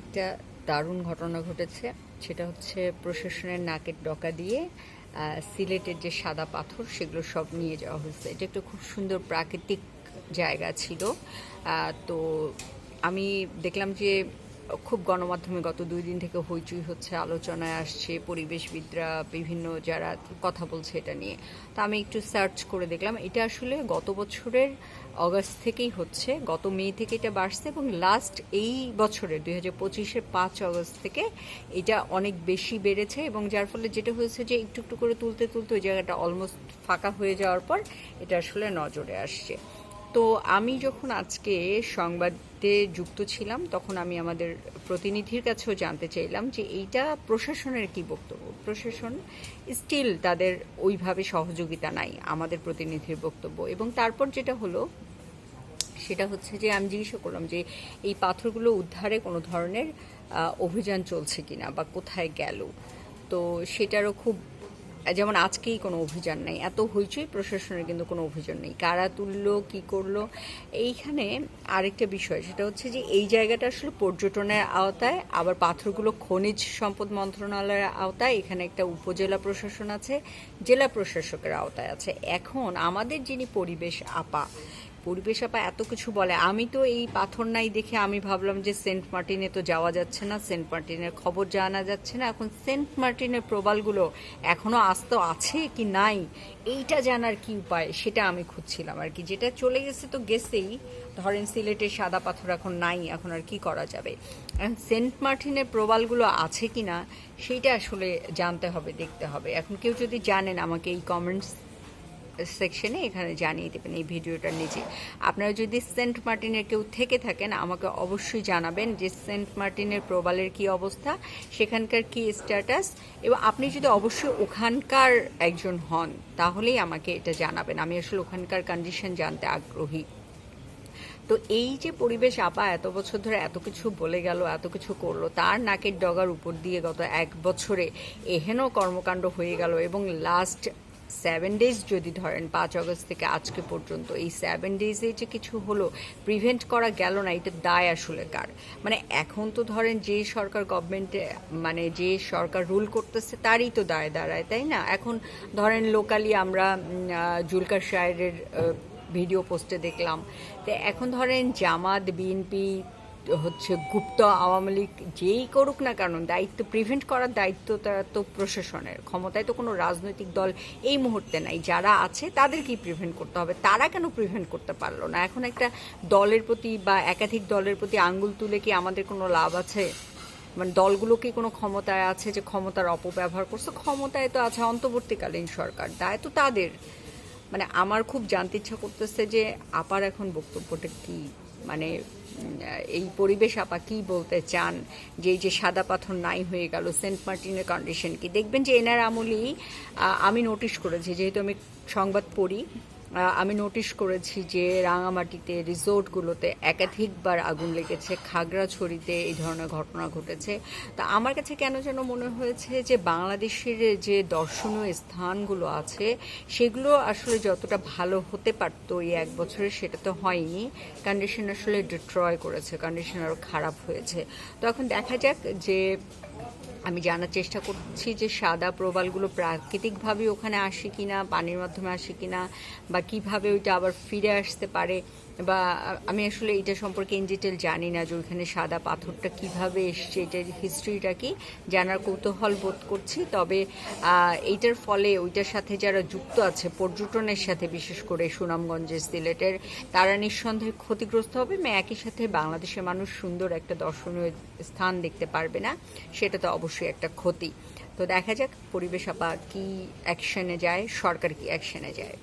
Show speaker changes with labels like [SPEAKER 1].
[SPEAKER 1] একটা দারুণ ঘটনা ঘটেছে। সেটা হচ্ছে প্রশাসনের নাকের ডকা দিয়ে সিলেটের যে সাদা পাথর, সেগুলো সব নিয়ে যাওয়া হয়েছে। এটা একটা খুব সুন্দর প্রাকৃতিক জায়গা ছিল। তো আমি দেখলাম যে খুব গণমাধ্যমে গত দুই দিন থেকে হইচই হচ্ছে, আলোচনায় আসছে, পরিবেশবিদরা বিভিন্ন যারা কথা বলছে এটা নিয়ে। তা আমি একটু সার্চ করে দেখলাম, এটা আসলে গত বছরের অগাস্ট থেকেই হচ্ছে, গত মে থেকে এটা বাড়ছে এবং লাস্ট এই বছরের, দুই হাজার পঁচিশের পাঁচ অগস্ট থেকে এটা অনেক বেশি বেড়েছে এবং যার ফলে যেটা হয়েছে যে একটু একটু করে তুলতে তুলতে ওই জায়গাটা অলমোস্ট ফাঁকা হয়ে যাওয়ার পর এটা আসলে নজরে আসছে। তো আমি যখন আজকে সংবাদে যুক্ত ছিলাম, তখন আমি আমাদের প্রতিনিধির কাছেও জানতে চাইলাম যে এইটা প্রশাসনের কি বক্তব্য? প্রশাসন স্টিল তাদের ওইভাবে সহযোগিতা নাই, আমাদের প্রতিনিধির বক্তব্য। এবং তারপর যেটা হলো, সেটা হচ্ছে যে আমি জিজ্ঞাসা করলাম যে এই পাথরগুলো উদ্ধারে কোনো ধরনের অভিযান চলছে কিনা বা কোথায় গেল? তো সেটারও খুব যেমন আজকেই কোনো অভিযান নেই, এত হইচই প্রশাসনের কিন্তু কোনো অভিযান নেই। কারা তুললো, কি করল? এইখানে আরেকটা বিষয়, সেটা হচ্ছে যে এই জায়গাটা আসলে পর্যটনের আওতায়, আবার পাথরগুলো খনিজ সম্পদ মন্ত্রণালয়ের আওতায়, এখানে একটা উপজেলা প্রশাসন আছে, জেলা প্রশাসকের আওতায় আছে। এখন আমাদের যিনি পরিবেশ আপা পরিবেশ আপা এত কিছু বলে। আমি তো এই পাথর নাই দেখে আমি ভাবলাম যে সেন্ট মার্টিনে তো যাওয়া যাচ্ছে না, সেন্ট মার্টিনের খবর জানা যাচ্ছে না। এখন সেন্ট মার্টিনের প্রবালগুলো এখনও আস্ত আছে কি নাই, এইটা জানার কি উপায় সেটা আমি খুঁজছিলাম আর কি। যেটা চলে গেছে তো গেছেই, ধরেন সিলেটের সাদা পাথর এখন নাই, এখন আর কি করা যাবে? সেন্ট মার্টিনের প্রবালগুলো আছে কি না সেইটা আসলে জানতে হবে, দেখতে হবে। এখন কেউ যদি জানেন আমাকে এই কমেন্টস সেকশনে এখানে জানিয়ে দেবেন এই ভিডিওটার নিচে। আপনারা যদি সেন্ট মার্টিনের কেউ থেকে থাকেন, আমাকে অবশ্যই জানাবেন যে সেন্ট মার্টিনের প্রবালের কি অবস্থা, সেখানকার কি স্ট্যাটাস এবং আপনি যদি অবশ্যই ওখানকার একজন হন, তাহলেই আমাকে এটা জানাবেন। আমি আসলে ওখানকার কন্ডিশন জানতে আগ্রহী। তো এই যে পরিবেশ, আপা এত বছর ধরে এত কিছু বলে গেল, এত কিছু করল, তার নাকের ডগার উপর দিয়ে গত এক বছরে এহেন কর্মকাণ্ড হয়ে গেল, এবং লাস্ট সেভেন ডেজ যদি ধরেন পাঁচ আগস্ট থেকে আজকে পর্যন্ত, এই সেভেন ডেজে যে কিছু হলো প্রিভেন্ট করা গেল না, এটা দায় আসলে কার? মানে এখন তো ধরেন যে সরকার গভর্নমেন্টে মানে যে সরকার রুল করতেছে, তারই তো দায় দাঁড়ায়, তাই না? এখন ধরেন লোকালি আমরা জুলকার সাহেবের ভিডিও পোস্টে দেখলাম। তো এখন ধরেন জামাত, বিএনপি হচ্ছে গুপ্ত আওয়ামী লীগ যেই করুক না কারণ দায়িত্ব প্রিভেন্ট করার দায়িত্ব তারা তো প্রশাসনের। ক্ষমতায় তো কোনো রাজনৈতিক দল এই মুহূর্তে নাই। যারা আছে তাদেরকেই প্রিভেন্ট করতে হবে। তারা কেন প্রিভেন্ট করতে পারল না? এখন একটা দলের প্রতি বা একাধিক দলের প্রতি আঙ্গুল তুলে কি আমাদের কোনো লাভ আছে? মানে দলগুলো কি কোনো ক্ষমতায় আছে যে ক্ষমতার অপব্যবহার করছে? ক্ষমতায় তো আছে অন্তর্বর্তীকালীন সরকার। দায় তো তাদের। মানে আমার খুব জানতে ইচ্ছা করতেছে যে আপার এখন বক্তব্যটা কি? মানে এই পরিবেশ আপা কি বলতে চান? যে, এই যে সাদা পাথর নাই হয়ে গেল, সেন্ট মার্টিনের কন্ডিশন কি? দেখবেন যে, এনার আমলেই আমি নোটিশ করেছি, যেহেতু আমি সংবাদ পড়ি আমি নোটিশ করেছি যে রাঙামাটিতে রিসোর্টগুলোতে একাধিকবার আগুন লেগেছে, খাগড়াছড়িতে এই ধরনের ঘটনা ঘটেছে। তা আমার কাছে কেন যেন মনে হয়েছে যে বাংলাদেশের যে দর্শনীয় স্থানগুলো আছে, সেগুলো আসলে যতটা ভালো হতে পারতো এই এক বছরে সেটা তো হয়নি। কন্ডিশন আসলে ডিট্রয় করেছে কন্ডিশন আরও খারাপ হয়েছে। তো এখন দেখা যাক যে আমি জানার চেষ্টা করছি যে সাদা প্রবালগুলো প্রাকৃতিকভাবে ওখানে আসে কি না পানির মাধ্যমে আসে কি না বা কীভাবে ওইটা আবার ফিরে আসতে পারে, বা আমি আসলে এটা সম্পর্কে ইন ডিটেল জানি না যে ওইখানে সাদা পাথরটা কীভাবে এসছে, এটার হিস্ট্রিটা কি, জানার কৌতূহল বোধ করছি। তবে এইটার ফলে ওইটার সাথে যারা যুক্ত আছে, পর্যটনের সাথে বিশেষ করে সুনামগঞ্জের সিলেটের তারা নিঃসন্দেহে ক্ষতিগ্রস্ত হবে। একই সাথে বাংলাদেশের মানুষ সুন্দর একটা দর্শনীয় স্থান দেখতে পারবে না সেটা তো অবশ্যই একটা ক্ষতি। তো দেখা যাক পরিবেশ আবার কি অ্যাকশনে যায় সরকার কি অ্যাকশনে যায়।